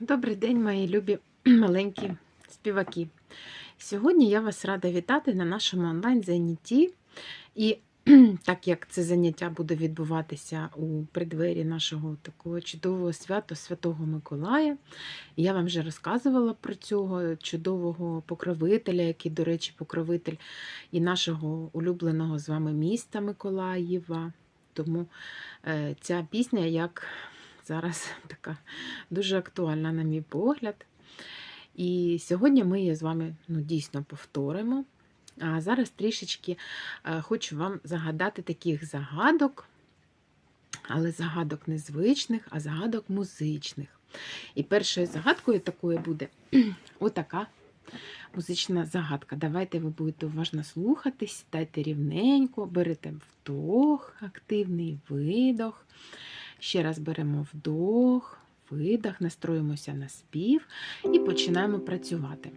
Добрий день, мої любі маленькі співаки. Сьогодні я вас рада вітати на нашому онлайн-занятті. І так як це заняття буде відбуватися у преддвері нашого такого чудового свята Святого Миколая, я вам вже розказувала про цього чудового покровителя, який, до речі, покровитель і нашого улюбленого з вами міста Миколаєва. Тому е, ця пісня як зараз така дуже актуальна, на мій погляд. І сьогодні ми її з вами ну, дійсно повторимо. А зараз трішечки е, хочу вам загадати таких загадок, але загадок незвичних, а загадок музичних. І першою загадкою такою буде отака музична загадка. Давайте ви будете уважно слухати, сідайте рівненько, берете вдох, активний видох. Ще раз беремо вдох, видох, настроїмося на спів і починаємо працювати.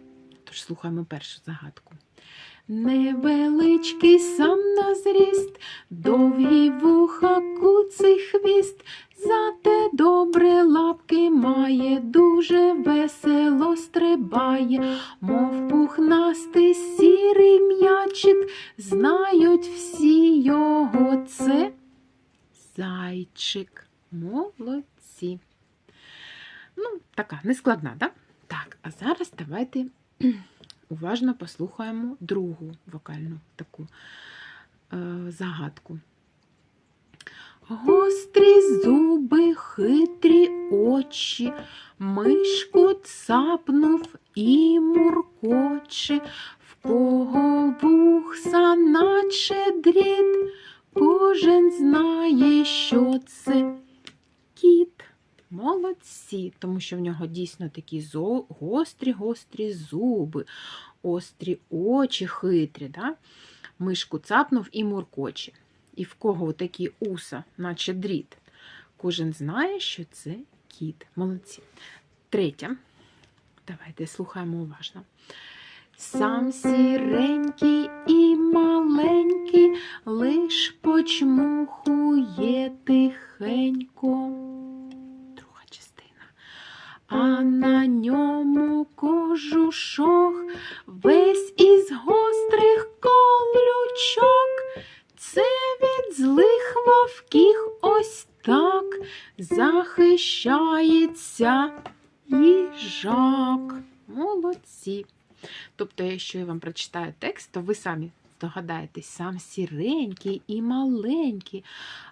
Тож слухаємо першу загадку. Невеличкий сам на зріст, довгі вуха, куций хвіст, зате добре лапки має, дуже весело стрибає, мов пухнастий сірий м'ячик, знають всі його це зайчик. Молодці. Ну, така нескладна, так? Так, а зараз давайте уважно послухаємо другу вокальну таку е, загадку. Гострі зуби, хитрі очі, мишку цапнув і муркоче, в кого вухса, наче дріт, кожен знає, що це кіт. Молодці, тому що в нього дійсно такі гострі, гострі зуби, острі очі хитрі. Да? Мишку цапнув і муркоче. І в кого такі уса, наче дріт. Кожен знає, що це кіт. Молодці. Третя. Давайте слухаємо уважно. Сам сіренький і маленький, лиш почмухує тихенько. Друга частина. А на ньому кожушок весь із гострих колючок. Це від злих вовків ось так захищається їжак. Молодці. Тобто, якщо я вам прочитаю текст, то ви самі здогадаєтесь, сам сіренький і маленький,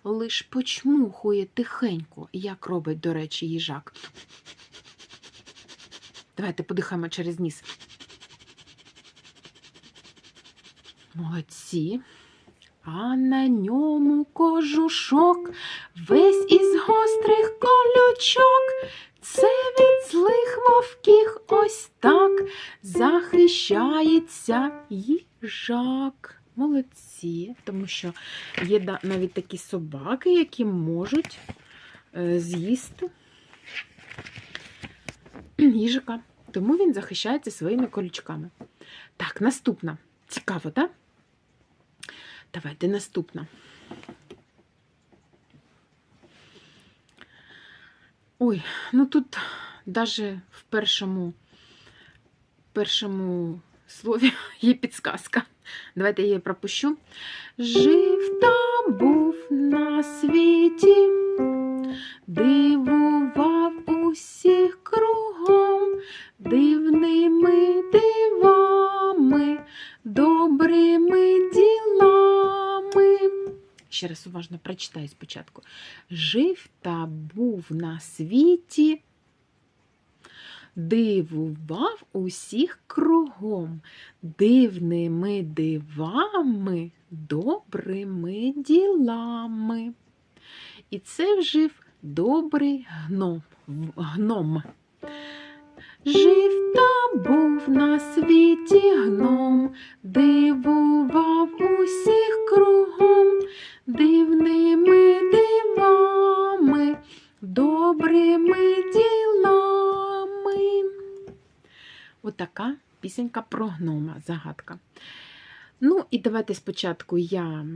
лиш почмухує тихенько, як робить, до речі, їжак. Давайте подихаємо через ніс. Молодці. А на ньому кожушок, весь із гострих колючок. Це від злих вовків ось так захищається їжак. Молодці, тому що є навіть такі собаки, які можуть е, з'їсти їжака. Тому він захищається своїми колючками. Так, наступна. Цікаво, так? Давайте наступна. Ой, ну тут даже в першому, першому слові є підсказка. Давайте я її пропущу. Жив та був на світі, дивував Уважно прочитаю спочатку. Жив та був на світі, дивував усіх кругом, дивними дивами, добрими ділами. І це вжив добрий гном. гном. Жив та був на світі гном, дивував усіх кругом, дивними пісенька про гнома, загадка. Ну, і давайте спочатку я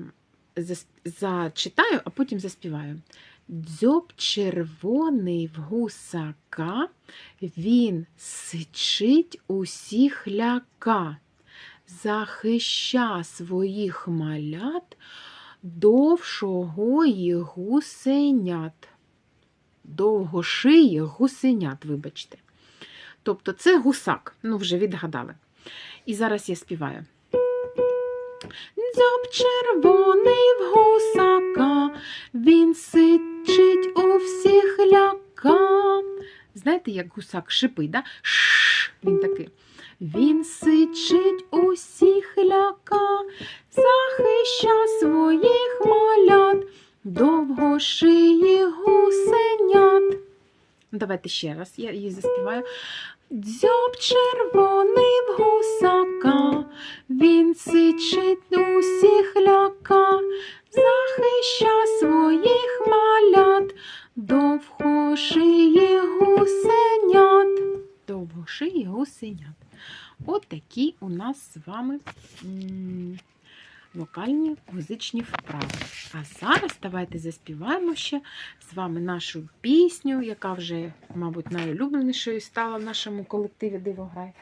зачитаю, а потім заспіваю. Дзьоб червоний в гусака, він сичить усіх ляка, захища своїх малят, довшого довшогої гусенят. Довгошиїх гусенят, вибачте. Тобто це гусак, ну вже відгадали. І зараз я співаю. Дзьоб червоний в гусака, він сичить у всіх ляка. Знаєте, як гусак шипить, да? Шш, він такий. Він сичить усіх ляка, захища своїх малят, довгошиї гусенят. Давайте ще раз, я її заспіваю. Дзьоб червоний в гусака, він сичить усіх ляка, захища своїх малят, довгошиї гусенят. Довгошиї гусенят. От такі у нас з вами вокальні музичні вправи. А зараз давайте заспіваємо ще з вами нашу пісню, яка вже, мабуть, найулюбленішою стала в нашому колективі Дивограй.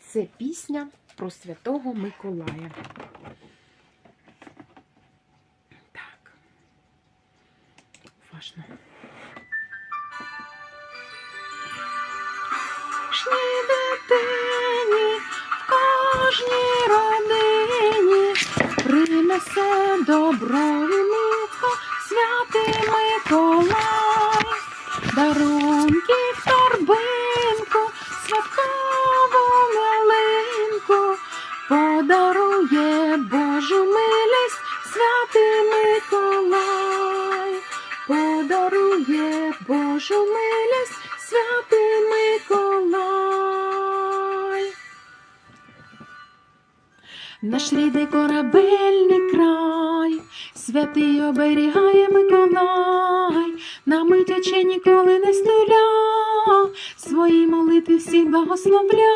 Це пісня про Святого Миколая. Так. Уважно. Кожній дитині, в кожній родині принесе добро і митко святий Миколай, дарунки в торбинку, святкову малинку, подарує Божу милість святий Миколай, подарує Божу милість святий Миколай. Наш рідний корабельний край, святий оберігає Миколай, на митяче ніколи не стуля, свої молитви всі благословля,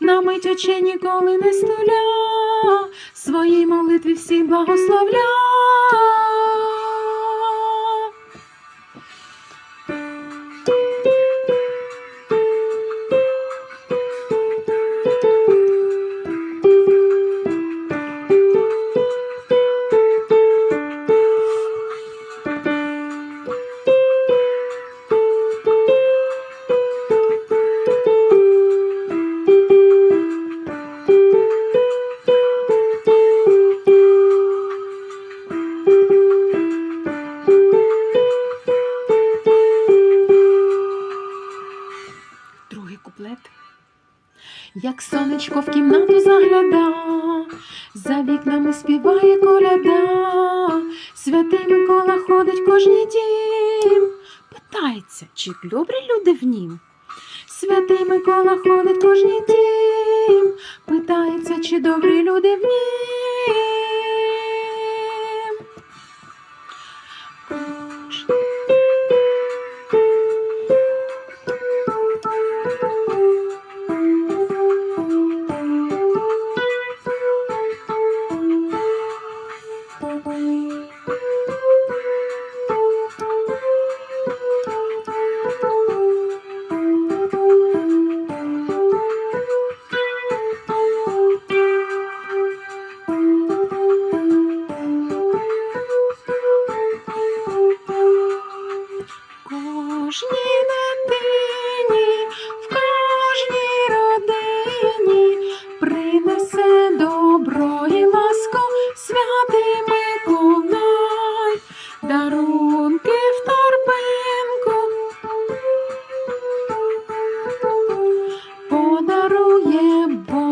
на митяче ніколи не стуля, свої молитви всі благословля. Як сонечко в кімнату загляда, за вікнами співає коляда, святий Микола ходить кожній дім, питається, чи добрі люди в нім. Святий Микола ходить кожній дім, питається, чи добрі люди в нім.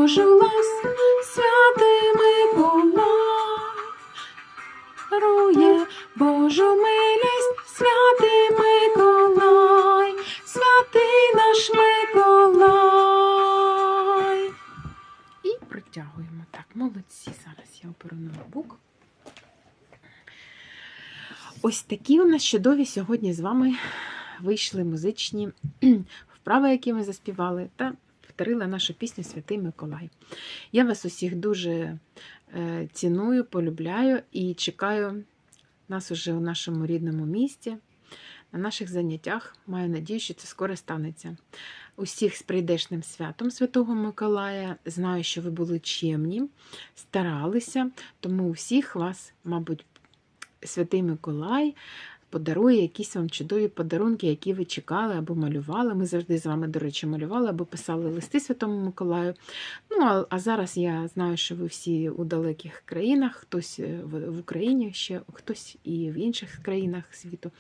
Божу ласку святий Миколай, Божу милість, святий Миколай, святий наш Миколай. І протягуємо так, молодці. Зараз я оперу ноутбук. Ось такі у нас чудові сьогодні з вами вийшли музичні вправи, які ми заспівали, та повторили нашу пісню Святий Миколай. Я вас усіх дуже е, ціную, полюбляю і чекаю нас уже у нашому рідному місті, на наших заняттях. Маю надію, що це скоро станеться. Усіх з прийдешним святом Святого Миколая. Знаю, що ви були чемні, старалися, тому у всіх вас, мабуть, Святий Миколай подарує якісь вам чудові подарунки, які ви чекали або малювали. Ми завжди з вами, до речі, малювали або писали листи Святому Миколаю. Ну, а, а зараз я знаю, що ви всі у далеких країнах, хтось е, в, в Україні ще, хтось і в інших країнах світу.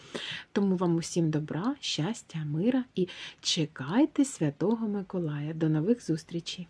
Тому вам усім добра, щастя, мира і чекайте Святого Миколая. До нових зустрічей!